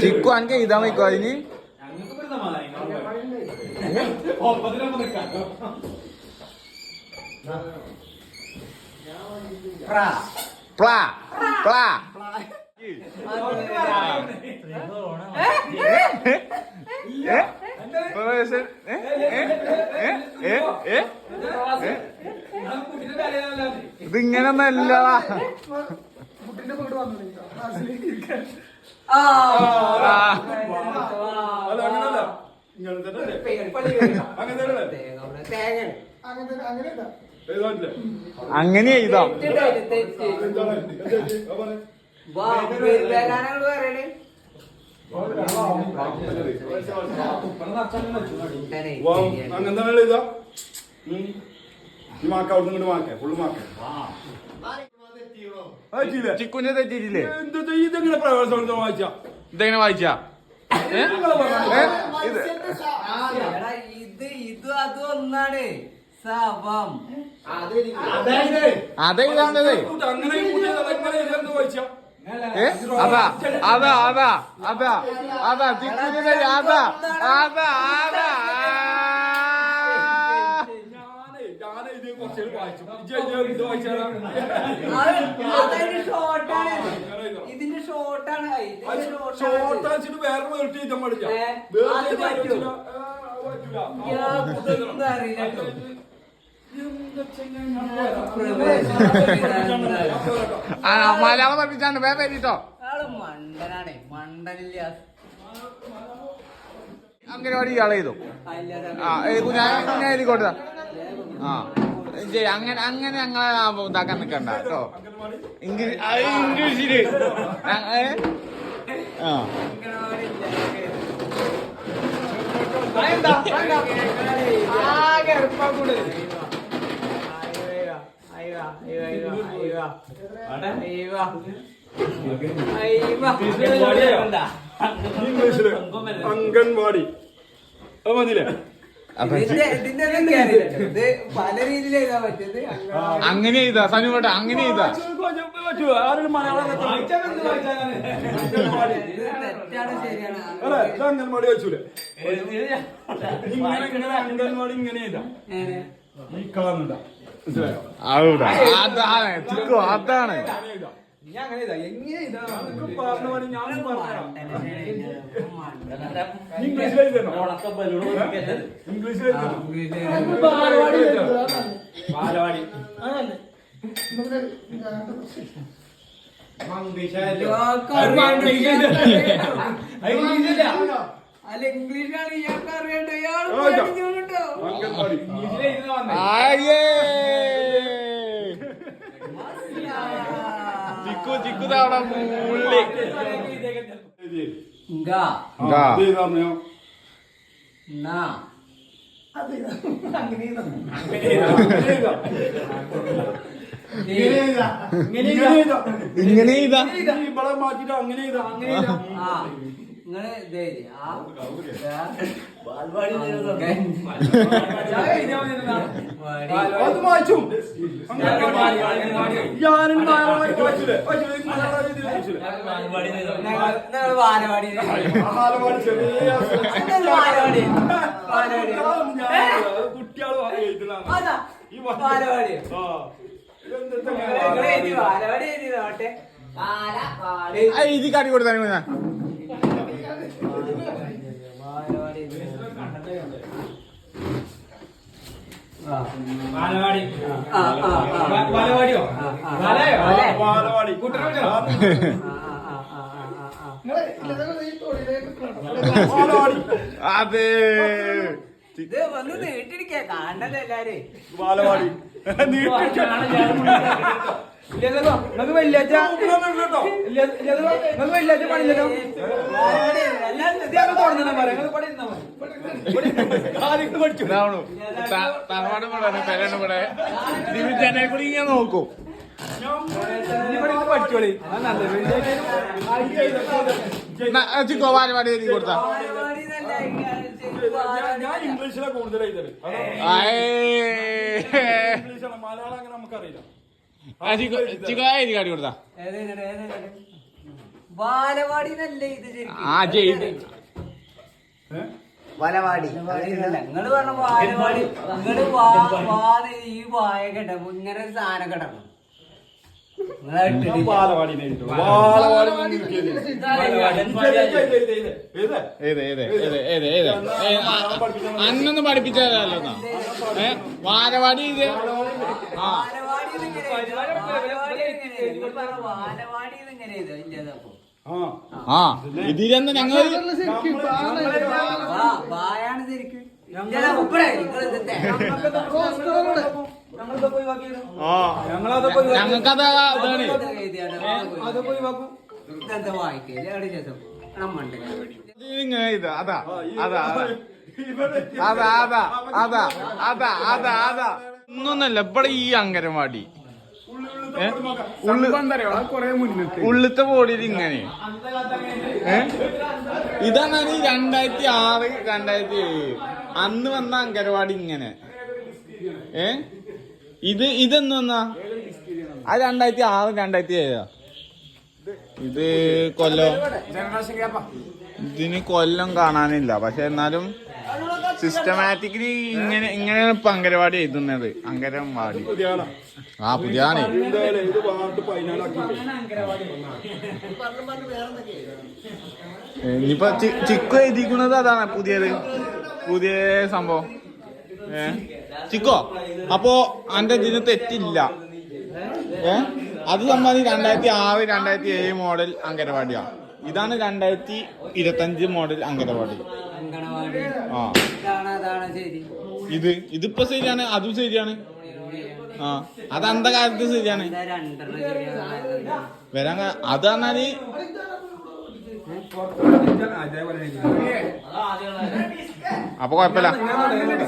ചിക്കു അനക്ക് എഴുതാൻ വയ്ക്കോ അതിന് പ്ലാ പ്ലാ ഏ? ഏ? ഏ? ഏ? ഏ? ഏ? ഇങ്ങനെ തന്നെ അങ്ങനെ എഴുതാം എഴുതാനില്ലേ അങ്ങനെ എഴുതാം. എന്താണ് എന്താ പറഞ്ഞേ അങ്ങനെ തന്നെ എഴുതാ ഈ മാക്ക അവിടെ നിന്ന് മാക്ക ഫുള്ള് മാക്ക ചിക്കുന്റെ തെറ്റിയിട്ടില്ലേ? ഇതെങ്ങനെ പ്രവേശനം വായിച്ചാ? ഇതെങ്ങനെ വായിച്ചാ? ഇത് ഇത് ഇത് അത് ഒന്നാണ്. എഴുതാന്ന് വായിച്ചാ? ഏ? അതാ അതാ അതാ അതാ അതാ ചിക്കുന്റെ തെറ്റി അതാ അതാ അതാ ഞാനേ ഞാനേ ഇത് കുറച്ച് വായിച്ചു ഇജ്ജ് ഇജ്ജ് ഇത് വായിച്ചാലാ അതിന്റെ ഷോർട്ടാണ് ഇതിന്റെ ഷോർട്ടാണ് ഇതിന്റെ ഷോർട്ട് ഷോർട്ടാണ് വെച്ചിട്ട് വേറെ വേറിട്ട് എഴുതാൻ പാടില്ല ഏ, വേറെ അത് എഴുതാൻ പറ്റും. പറ്റില്ല. ആ, പറ്റില്ല. കേട്ടോ. എന്താ ചെയ്യാൻ ആ മലയാളം പഠിപ്പിച്ചാണ്ട് വേറെ പേരിട്ടോ ആൾ മണ്ടനാണ്. മണ്ടനില്ല. അംഗനവാടി ഇയാളെ ചെയ്തു. ആ ഞാൻ എഴുതിക്കോട്ടെ. ആ. ഇജ്ജ് അങ്ങനെ അങ്ങനെ ഞങ്ങളെ ഇതാക്കാൻ നിക്കണ്ട കേട്ടോ. ഇംഗ്ലീഷ് ആ, ഇംഗ്ലീഷിൽ. ആ, ഏ? ആ. ഇംഗ്ലീഷിൽ അംഗൻവാടി. അത് മതിയില്ലേ? അപ്പൊ ഇതിന്റെ സനു കേട്ടോ. അങ്ങനെ ചെയ്താ സനുവേട്ട അങ്ങനെ ചെയ്താ ആരും മലയാളം അംഗൻവാടി വെച്ചൂലെ അംഗൻവാടി ഇങ്ങനെ ഇതാ ഈ ഈ അതാണ്. മനസ്സിലായോ അതാണ് ചിക്കോ അതാണ് അതൊക്കെ പറഞ്ഞ പോലെ ഞാൻ എഴുതണം ഇംഗ്ലീഷിൽ എഴുതണം ബാലവാടി അല്ല ഇംഗ്ലീഷാണ് ഇയാൾക്ക് അറിയണ്ട. ഇയാൾ. പഠിച്ചു കേട്ടോ അംഗൻവാടി. ചിക്കു ചിക്കു മുള്ളി ഗ. ഗാ. ഇത് ചെയ്താ പറഞ്ഞോ? ന. ഇങ്ങനെ ചെയ്താ? ഇങ്ങനെ ചെയ്താ? ഈ ഇവിടെ മാറ്റിട്ട് അങ്ങനെ ചെയ്താ അങ്ങനെ ചെയ്താ? ആ. നിങ്ങൾ ഇത് എഴുതി. കാട്ടി അത് വായിച്ചു അംഗൻവാടി ഞാനും മലയാളം വായിച്ചില്ലേ വായിച്ചില്ലേ? മലയാളം എഴുതി വായിച്ചില്ലേ? നിങ്ങൾ ബാലവാടി ആ ബാലവാടി ചെറിയ നിങ്ങൾ ബാലവാടി ബാലവാടി കുട്ടികൾ എഴുതുന്നതാണ് അതാ ഈ വാ- ബാലവാടി ആ. ഇതെന്താ നിങ്ങൾ എഴുതി ഇങ്ങനെ? ബാലവാടി എഴുതി നോട്ടെ ബാല ബാല ആ, ഇത് കാട്ടി കൊടുത്താൽ മതി ബാലവാടി എഴുതി. ആ ബാലവാടി ബാലവാടിയോ അതെ ഇത് വന്ന് നീട്ടിരിക്കാ കാണണ്ടല്ലോ എല്ലാരും ബാലവാടി ഇല്ലല്ലോ വെള്ളിയാഴ്ച വെള്ളിയാഴ്ച പണിയില്ലല്ലോ. ഞങ്ങൾ പണി തറവാടും കൂടി ഇങ്ങനെ നോക്കും. പഠിച്ചോളി. കൊടുത്താ. ഞാൻ ഇംഗ്ലീഷിലെ കൂടുതൽ എഴുതൽ അതാണ് ആയേ. ഇംഗ്ലീഷാണ് മലയാളം അങ്ങനെ നമുക്കറിയില്ല ആ, ചിക്കു ചിക്കു ആ കൊടുത്താ? ബാലവാടിന്നല്ലേ ഇത് ശരിക്കും? ആ ചെയ്ത് വലവാടി. നിങ്ങൾ പറഞ്ഞ നിങ്ങൾ ഈ വായ കിടക്കും ഇങ്ങനെ ഒരു സാധനം കിടക്കും അന്നൊന്നും പഠിപ്പിച്ചതല്ലോ ഏ വാരവാടി ഇത് ആ. എഴുതുക. ഇല്ലതപ്പോ. ആ. ഇതിലെന്ന് ഞങ്ങൾ വായാണ് ശരിക്കും. ഞങ്ങൾക്കത് ഇതാണ്. ഇങ്ങനെ അതാ അതാ അതാ അതാ അതാ. അതാ അതാ അതാ ഒന്നൊന്നല്ല ഇവിടെ ഈ അങ്കരവാടി ഉള്ളിത്തെ ബോഡിയിൽ ഇങ്ങനെ. ഇതാണ് രണ്ടായിരത്തി ആറ് രണ്ടായിരത്തി ഏഴ്. അന്ന് വന്ന അങ്കരവാടി ഇങ്ങനെ. ഏ? ഇത് ഇതെന്ന് വന്നാ? ആ രണ്ടായിരത്തി ആറ് രണ്ടായിരത്തി ഏഴാ? ഇത് കൊല്ലം. ഇതിന് കൊല്ലം കാണാനില്ല. പക്ഷെ എന്നാലും സിസ്റ്റമാറ്റിക്കലി ഇങ്ങനെ ഇങ്ങനെയാണ് ഇപ്പൊ അങ്കരവാടി എഴുതുന്നത്. അങ്കരവാടി ആ പുതിയാണ്. ഇനിയിപ്പൊ ചിക്കു എഴുതിക്കുന്നത് അതാണ് പുതിയത്. പുതിയ സംഭവം. ഏ? ചിക്കോ അപ്പോ അന്റെ ഇതിന് തെറ്റില്ല. ഏ? അത് സംബന്ധി രണ്ടായിരത്തി ആറ് രണ്ടായിരത്തി ഏഴ് മോഡൽ അങ്കരവാടിയാണ് ഇതാണ് രണ്ടായിരത്തി ഇരുപത്തഞ്ച് മോഡൽ അങ്കനവാടി. ആ. അതാണ് ശരി. ഇത് ഇതിപ്പോ ശരിയാണ് അതും ശരിയാണ്. ആ അത് അന്ധകാലത്ത് ശരിയാണ്? ഇതാ രണ്ടെണ്ണം ശരിയാണ്. വരാൻ അത് പറഞ്ഞാൽ അപ്പൊ കുഴപ്പമില്ല. ഇങ്ങനെ